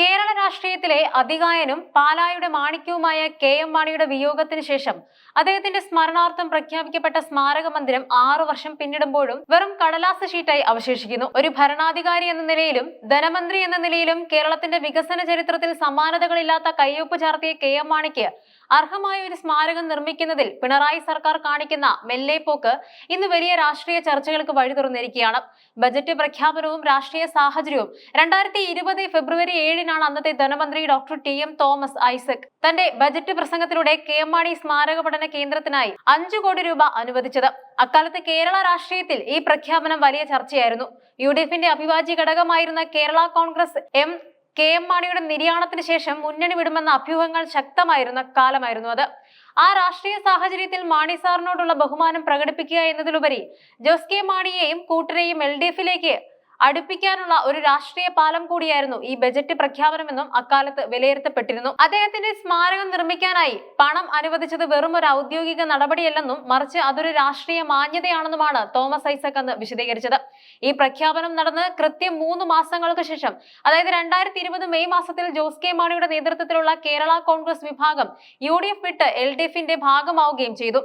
കേരള രാഷ്ട്രീയത്തിലെ അതികായനും പാലായുടെ മാണിക്യവുമായ K M മാണിയുടെ വിയോഗത്തിന് ശേഷം അദ്ദേഹത്തിന്റെ സ്മരണാർത്ഥം പ്രഖ്യാപിക്കപ്പെട്ട സ്മാരക മന്ദിരം ആറു വർഷം പിന്നിടുമ്പോഴും വെറും കടലാസ് ഷീറ്റായി അവശേഷിക്കുന്നു. ഒരു ഭരണാധികാരി എന്ന നിലയിലും ധനമന്ത്രി എന്ന നിലയിലും കേരളത്തിന്റെ വികസന ചരിത്രത്തിൽ സമാനതകളില്ലാത്ത കയ്യൊപ്പ് ചാർത്തിയ കെ എം മാണിക്ക് അർഹമായ ഒരു സ്മാരകം നിർമ്മിക്കുന്നതിൽ പിണറായി സർക്കാർ കാണിക്കുന്ന മെല്ലേപ്പോക്ക് ഇന്ന് വലിയ രാഷ്ട്രീയ ചർച്ചകൾക്ക് വഴി തുറന്നിരിക്കുകയാണ്. ബജറ്റ് പ്രഖ്യാപനവും രാഷ്ട്രീയ സാഹചര്യവും രണ്ടായിരത്തി ഇരുപത് ഫെബ്രുവരി ഏഴിനാണ് അന്നത്തെ ധനമന്ത്രി doctor T M Thomas Isaac തന്റെ ബജറ്റ് പ്രസംഗത്തിലൂടെ കെ മാണി സ്മാരക പഠന കേന്ദ്രത്തിനായി അഞ്ചു കോടി രൂപ അനുവദിച്ചത്. അക്കാലത്ത് കേരള രാഷ്ട്രീയത്തിൽ ഈ പ്രഖ്യാപനം വലിയ ചർച്ചയായിരുന്നു. യു ഡി എഫിന്റെ അഭിവാജ്യ ഘടകമായിരുന്ന Kerala Congress M K M മാണിയുടെ നിര്യാണത്തിന് ശേഷം മുന്നണി വിടുമെന്ന അഭ്യൂഹങ്ങൾ ശക്തമായിരുന്ന കാലമായിരുന്നു അത്. ആ രാഷ്ട്രീയ സാഹചര്യത്തിൽ മാണി സാറിനോടുള്ള ബഹുമാനം പ്രകടിപ്പിക്കുക എന്നതിലുപരി ജോസ് കെ മാണിയെയും കൂട്ടരെയും എൽ ഡി എഫിലേക്ക് അടുപ്പിക്കാനുള്ള ഒരു രാഷ്ട്രീയ പാലം കൂടിയായിരുന്നു ഈ ബജറ്റ് പ്രഖ്യാപനമെന്നും അക്കാലത്ത് വിലയിരുത്തപ്പെട്ടിരുന്നു. അദ്ദേഹത്തിന്റെ സ്മാരകം നിർമ്മിക്കാനായി പണം അനുവദിച്ചത് വെറും ഒരു ഔദ്യോഗിക നടപടിയല്ലെന്നും മറിച്ച് അതൊരു രാഷ്ട്രീയ മാന്യതയാണെന്നുമാണ് തോമസ് ഐസക് അന്ന് വിശദീകരിച്ചത്. ഈ പ്രഖ്യാപനം നടന്ന് കൃത്യം മൂന്ന് മാസങ്ങൾക്ക് ശേഷം അതായത് രണ്ടായിരത്തി ഇരുപത് മെയ് മാസത്തിൽ ജോസ് കെ മാണിയുടെ നേതൃത്വത്തിലുള്ള കേരള കോൺഗ്രസ് വിഭാഗം യു ഡി എഫ് വിട്ട് എൽ ഡി എഫിന്റെ ഭാഗമാവുകയും ചെയ്തു.